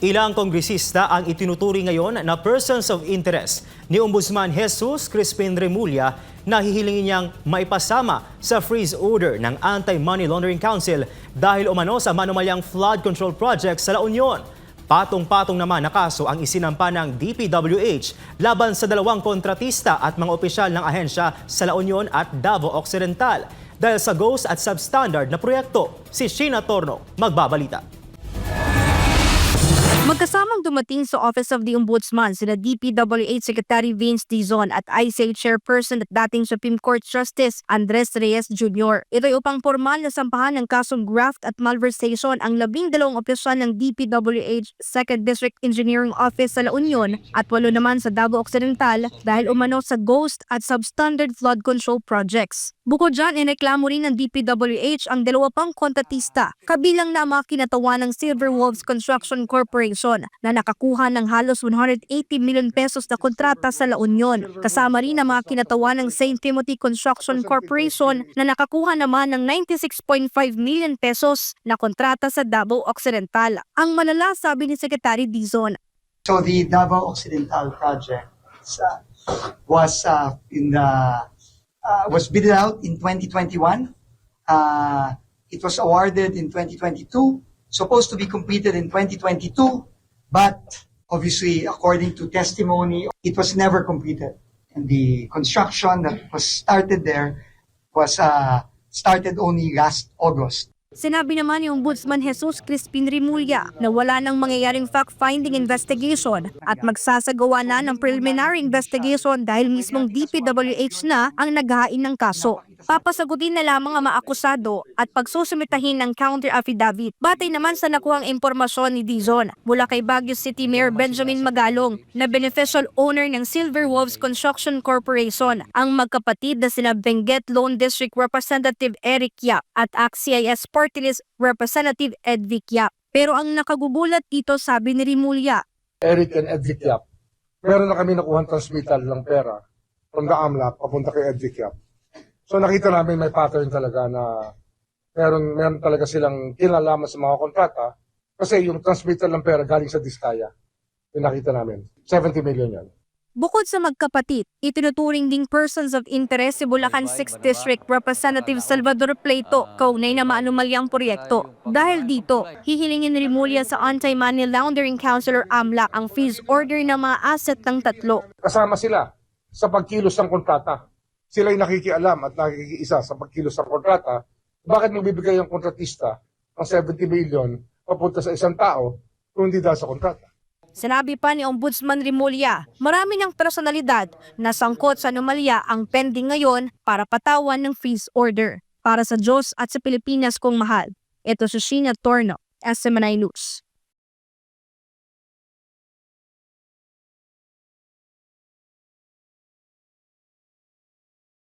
Ilang kongresista ang itinuturing ngayon na persons of interest ni Ombudsman Jesus Crispin Remulla na hihilingin niyang maipasama sa freeze order ng Anti-Money Laundering Council dahil umano sa manumalyang flood control project sa La Union. Patong-patong naman na kaso ang isinampa ng DPWH laban sa dalawang kontratista at mga opisyal ng ahensya sa La Union at Davao Occidental dahil sa ghost at substandard na proyekto. Si Sheena Torno magbabalita. Magkasamang dumating sa Office of the Ombudsman sina DPWH Secretary Vince Dizon at ICA Chairperson at dating Supreme Court Justice Andres Reyes Jr. Ito'y upang formal na sampahan ng kasong graft at malversation ang labing dalawang opisyal ng DPWH 2nd District Engineering Office sa La Union at walo naman sa Davao Occidental dahil umano sa ghost at substandard flood control projects. Bukod dyan, ineklamo rin ng DPWH ang dalawa pang kontatista, kabilang na mga kinatawa ng Silver Wolves Construction Corporation na nakakuha ng halos 180 million pesos na kontrata sa La Union. Kasama rin ang mga kinatawa ng St. Timothy Construction Corporation na nakakuha naman ng 96.5 million pesos na kontrata sa Davao Occidental. Ang malala sabi ni Secretary Dizon, So the Davao Occidental project uh, was uh, in the uh, was bid out in 2021. Uh, it was awarded in 2022. Supposed to be completed in 2022, but obviously, according to testimony, it was never completed. And the construction that was started there was uh, started only last August. Sinabi naman ni Ombudsman Jesus Crispin Rimulya na wala nang mangyayaring fact-finding investigation at magsasagawa na ng preliminary investigation dahil mismong DPWH na ang naghahain ng kaso. Papasagutin na lamang ang maakusado at pagsusumitahin ng counter affidavit. Batay naman sa nakuhang impormasyon ni Dizon mula kay Baguio City Mayor Benjamin Magalong na beneficial owner ng Silver Wolves Construction Corporation ang magkapatid na sina Benguet Loan District Representative Eric Yap at ACT-CIS Party List Representative Edvic Yap. Pero ang nakagugulat dito sabi ni Rimulya, Eric and Edvic Yap. Meron na kami nakuha transmittal ng pera from the AMLAC papunta kay Edvic Yap. So nakita namin may pattern talaga na meron, meron talaga silang kinalaman sa mga kontrata kasi yung transmittal ng pera galing sa Diskaya. Yung nakita namin. 70 million yan. Bukod sa magkapatid, itinuturing ding persons of interest si Bulacan 6th District Representative Salvador Plato kaunay na maanumalyang proyekto. Dahil dito, hihilingin ni Rimulya sa Anti-Money Laundering Councilor AMLAC ang fees order ng mga asset ng tatlo. Kasama sila sa pagkilos ng kontrata. Sila yung nakikialam at nakikiisa sa pagkilos ng kontrata. Bakit magbibigay ang kontratista ng 70 million papunta sa isang tao kung hindi dahil sa kontrata? Sinabi pa ni Ombudsman Rimulya, marami ng personalidad na sangkot sa anomalya ang pending ngayon para patawan ng fees order. Para sa Diyos at sa Pilipinas kong mahal, ito si Sheena Torno, SMNI News.